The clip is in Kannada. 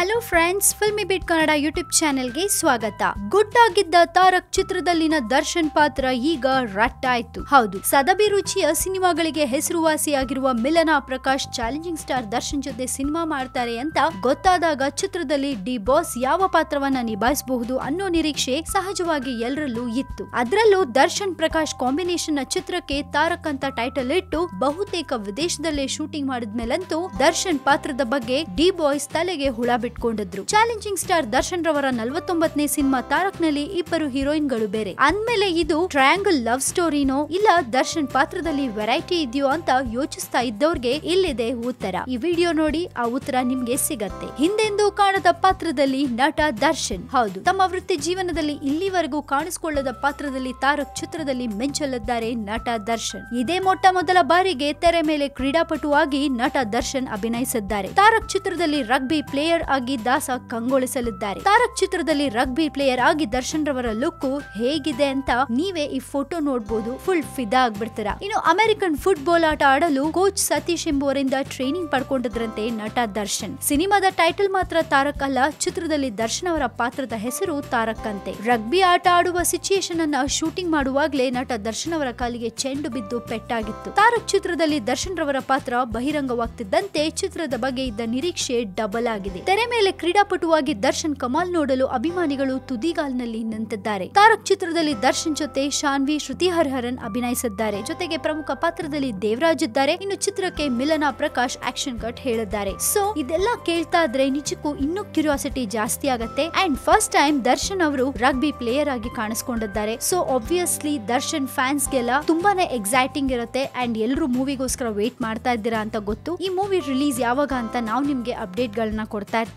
Hello friends Filmibeat Kannada YouTube ಚಾನೆಲ್ಗೆ ಸ್ವಾಗತ. ಗುಡ್ ಆಗಿದ್ದ ತಾರಕ್ ಚಿತ್ರದಲ್ಲಿನ ದರ್ಶನ್ ಪಾತ್ರ ಈಗ ರಟ್ಟಾಯ್ತು. ಹೌದು ಸದಭಿರುಚಿಯ ಸಿನಿಮಾಗಳಿಗೆ ಹೆಸರುವಾಸಿಯಾಗಿರುವ ಮಿಲನಾ ಪ್ರಕಾಶ್ ಚಾಲೆಂಜಿಂಗ್ ಸ್ಟಾರ್ ದರ್ಶನ್ ಜೊತೆ ಸಿನಿಮಾ ಮಾಡ್ತಾರೆ ಅಂತ ಗೊತ್ತಾದಾಗ ಚಿತ್ರದಲ್ಲಿ ಡಿ ಬಾಸ್ ಯಾವ ಪಾತ್ರವನ್ನ ನಿಭಾಯಿಸಬಹುದು ಅನ್ನೋ ನಿರೀಕ್ಷೆ ಸಹಜವಾಗಿ ಎಲ್ಲರಲ್ಲೂ ಇತ್ತು. ಅದರಲ್ಲೂ ದರ್ಶನ್ ಪ್ರಕಾಶ್ ಕಾಂಬಿನೇಷನ್ನ ಚಿತ್ರಕ್ಕೆ ತಾರಕ್ ಅಂತ ಟೈಟಲ್ ಇಟ್ಟು ಬಹುತೇಕ ವಿದೇಶದಲ್ಲೇ ಶೂಟಿಂಗ್ ಮಾಡಿದ್ಮೇಲಂತೂ ದರ್ಶನ್ ಪಾತ್ರದ ಬಗ್ಗೆ ಡಿ ಬಾಯ್ಸ್ ತಲೆಗೆ ಹುಳ ಬಿಟ್ಕೊಂಡಿದ್ರು ಚಾಲೆಂಜಿಂಗ್ ಸ್ಟಾರ್ ದರ್ಶನ್ ರವರ ನಲವತ್ತೊಂಬತ್ತನೇ ಸಿನಿಮಾ ತಾರಕ್ನಲ್ಲಿ ಇಬ್ಬರು ಹೀರೋಯಿನ್ಗಳು ಬೇರೆ. ಅಂದ್ಮೇಲೆ ಇದು ಟ್ರಯಾಂಗಲ್ ಲವ್ ಸ್ಟೋರಿನೋ ಇಲ್ಲ ದರ್ಶನ್ ಪಾತ್ರದಲ್ಲಿ ವೆರೈಟಿ ಇದೆಯೋ ಅಂತ ಯೋಚಿಸ್ತಾ ಇದ್ದವ್ರಿಗೆ ಇಲ್ಲಿದೆ ಉತ್ತರ. ಈ ವಿಡಿಯೋ ನೋಡಿ ಆ ಉತ್ತರ ನಿಮ್ಗೆ ಸಿಗತ್ತೆ. ಹಿಂದೆಂದು ಕಾಣದ ಪಾತ್ರದಲ್ಲಿ ನಟ ದರ್ಶನ್. ಹೌದು, ತಮ್ಮ ವೃತ್ತಿ ಜೀವನದಲ್ಲಿ ಇಲ್ಲಿವರೆಗೂ ಕಾಣಿಸಿಕೊಳ್ಳದ ಪಾತ್ರದಲ್ಲಿ ತಾರಕ್ ಚಿತ್ರದಲ್ಲಿ ಮೆಂಚಲ್ಲದ್ದಾರೆ ನಟ ದರ್ಶನ್. ಇದೇ ಮೊಟ್ಟ ಮೊದಲ ಬಾರಿಗೆ ತೆರೆ ಮೇಲೆ ಕ್ರೀಡಾಪಟುವಾಗಿ ನಟ ದರ್ಶನ್ ಅಭಿನಯಿಸಿದ್ದಾರೆ. ತಾರಕ್ ಚಿತ್ರದಲ್ಲಿ ರಗ್ಬಿ ಪ್ಲೇಯರ್ ಆಗಿ ದಾಸ ಕಂಗೊಳಿಸಲಿದ್ದಾರೆ. ತಾರಕ್ ಚಿತ್ರದಲ್ಲಿ ರಗ್ಬಿ ಪ್ಲೇಯರ್ ಆಗಿ ದರ್ಶನ್ ರವರ ಲುಕ್ ಹೇಗಿದೆ ಅಂತ ನೀವೇ ಈ ಫೋಟೋ ನೋಡಬಹುದು ಫುಲ್ ಫಿದಾ ಆಗ್ಬಿಡ್ತೀರಾ. ಇನ್ನು ಅಮೆರಿಕನ್ ಫುಟ್ಬಾಲ್ ಆಟ ಆಡಲು ಕೋಚ್ ಸತೀಶ್ ಎಂಬುವರಿಂದ ಟ್ರೈನಿಂಗ್ ಪಡ್ಕೊಂಡಿದ್ರಂತೆ ನಟ ದರ್ಶನ್. ಸಿನಿಮಾದ ಟೈಟಲ್ ಮಾತ್ರ ತಾರಕ್ ಅಲ್ಲ, ಚಿತ್ರದಲ್ಲಿ ದರ್ಶನ್ ಅವರ ಪಾತ್ರದ ಹೆಸರು ತಾರಕ್ ಅಂತೆ. ರಗ್ಬಿ ಆಟ ಆಡುವ ಸಿಚುಯೇಷನ್ ಅನ್ನ ಶೂಟಿಂಗ್ ಮಾಡುವಾಗಲೇ ನಟ ದರ್ಶನ್ ಅವರ ಕಾಲಿಗೆ ಚೆಂಡು ಬಿದ್ದು ಪೆಟ್ಟಾಗಿತ್ತು. ತಾರಕ್ ಚಿತ್ರದಲ್ಲಿ ದರ್ಶನ್ ರವರ ಪಾತ್ರ ಬಹಿರಂಗವಾಗ್ತಿದ್ದಂತೆ ಚಿತ್ರದ ಬಗ್ಗೆ ಇದ್ದ ನಿರೀಕ್ಷೆ ಡಬಲ್ ಆಗಿದೆ. ತೆರೆ ಮೇಲೆ ಕ್ರೀಡಾಪಟುವಾಗಿ ದರ್ಶನ್ ಕಮಾಲ್ ನೋಡಲು ಅಭಿಮಾನಿಗಳು ತುದಿಗಾಲ್ನಲ್ಲಿ ನಿಂತಿದ್ದಾರೆ. ತಾರಕ್ ಚಿತ್ರದಲ್ಲಿ ದರ್ಶನ್ ಜೊತೆ ಶಾನ್ವಿ, ಶ್ರುತಿ ಹರಿಹರನ್ ಅಭಿನಯಿಸಿದ್ದಾರೆ. ಜೊತೆಗೆ ಪ್ರಮುಖ ಪಾತ್ರದಲ್ಲಿ ದೇವರಾಜ್ ಇದ್ದಾರೆ. ಇನ್ನು ಚಿತ್ರಕ್ಕೆ ಮಿಲನಾ ಪ್ರಕಾಶ್ ಆಕ್ಷನ್ ಕಟ್ ಹೇಳಿದ್ದಾರೆ. ಸೊ ಇದೆಲ್ಲ ಕೇಳ್ತಾ ಇದ್ರೆ ನಿಜಕ್ಕೂ ಇನ್ನೂ ಕ್ಯೂರಿಯಾಸಿಟಿ ಜಾಸ್ತಿ ಆಗತ್ತೆ. ಅಂಡ್ ಫಸ್ಟ್ ಟೈಮ್ ದರ್ಶನ್ ಅವರು ರಗ್ಬಿ ಪ್ಲೇಯರ್ ಆಗಿ ಕಾಣಿಸ್ಕೊಂಡಿದ್ದಾರೆ. ಸೊ ಆಬ್ವಿಯಸ್ಲಿ ದರ್ಶನ್ ಫ್ಯಾನ್ಸ್ ಗೆಲ್ಲ ತುಂಬಾನೇ ಎಕ್ಸೈಟಿಂಗ್ ಇರುತ್ತೆ. ಅಂಡ್ ಎಲ್ಲರೂ ಮೂವಿಗೋಸ್ಕರ ವೇಟ್ ಮಾಡ್ತಾ ಇದ್ದೀರಾ ಅಂತ ಗೊತ್ತು. ಈ ಮೂವಿ ರಿಲೀಸ್ ಯಾವಾಗ ಅಂತ ನಾವು ನಿಮ್ಗೆ ಅಪ್ಡೇಟ್ ಗಳನ್ನ ಕೊಡ್ತಾ ಇರ್ತೀವಿ.